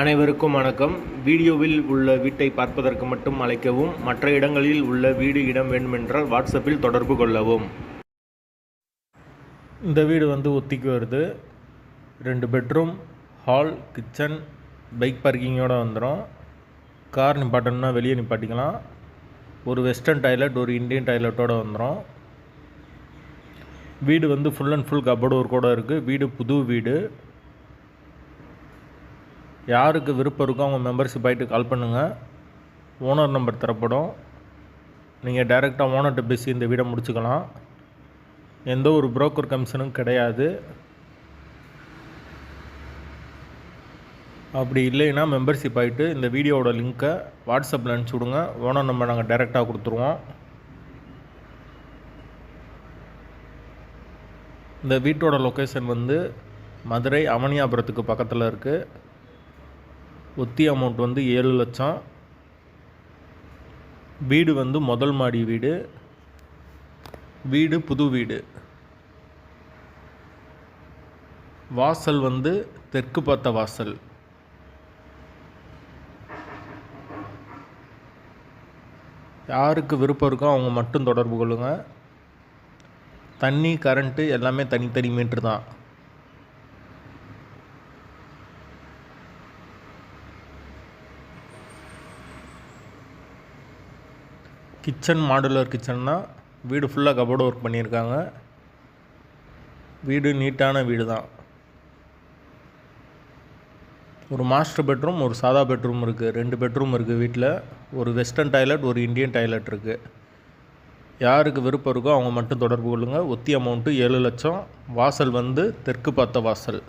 அனைவருக்கும் வணக்கம். வீடியோவில் உள்ள வீட்டை பார்ப்பதற்கு மட்டும் அழைக்கவும் மற்ற இடங்களில் உள்ள வீடு இடம் வேண்டுமென்றால் வாட்ஸ்அப்பில் தொடர்பு கொள்ளவும். இந்த வீடு வந்து ஒத்திக்கு வருது. ரெண்டு பெட்ரூம் ஹால் கிச்சன் பைக் பார்க்கிங்கோடு வந்துடும் கார் நிப்பாட்டணும்னா வெளியே நிப்பாட்டிக்கலாம். ஒரு வெஸ்டர்ன் டாய்லெட் ஒரு இந்தியன் டாய்லெட்டோடு வந்துடும் வீடு வந்து ஃபுல் அண்ட் ஃபுல் கபோர்டு ஒர்க்கோடு இருக்குது வீடு புது வீடு. யாருக்கு விருப்பம் இருக்கோ அவங்க மெம்பர்ஷிப் ஆகிட்டு கால் பண்ணுங்கள் ஓனர் நம்பர் தரப்படும். நீங்கள் டைரெக்டாக ஓனர்கிட்ட பேசி இந்த வீடை முடிச்சுக்கலாம். எந்த ஒரு புரோக்கர் கமிஷனும் கிடையாது. அப்படி இல்லைன்னா மெம்பர்ஷிப் ஆகிட்டு இந்த வீடியோவோட லிங்க்கை வாட்ஸ்அப்பில் அனுப்பிச்சி விடுங்க. ஓனர் நம்பர் நாங்கள் டைரெக்டாக கொடுத்துருவோம். இந்த வீட்டோட லொக்கேஷன் வந்து மதுரை அவனியாபுரத்துக்கு பக்கத்தில் இருக்குது ஒத்தி அமௌண்ட் வந்து ஏழு லட்சம். வீடு வந்து முதல் மாடி வீடு. வீடு புது வீடு. வாசல் வந்து தெற்கு பார்த்த வாசல். யாருக்கு விருப்பம் இருக்கோ அவங்க மட்டும் தொடர்பு கொள்ளுங்கள் தண்ணி கரண்ட்டு எல்லாமே தனித்தனி மீட்ரு தான். கிச்சன் மாடுலர் கிச்சன்னா வீடு ஃபுல்லாக கபோர்டு ஒர்க் பண்ணியிருக்காங்க. வீடு நீட்டான வீடு தான் ஒரு மாஸ்டர் பெட்ரூம் ஒரு சாதா பெட்ரூம் இருக்குது ரெண்டு பெட்ரூம் இருக்குது வீட்டில் ஒரு வெஸ்டர்ன் டாய்லெட் ஒரு இந்தியன் டாய்லெட் இருக்குது யாருக்கு விருப்பம் இருக்கோ அவங்க மட்டும் தொடர்பு கொள்ளுங்கள் ஒத்தி அமௌண்ட்டு ஏழு லட்சம். வாசல் வந்து தெற்கு பார்த்த வாசல்.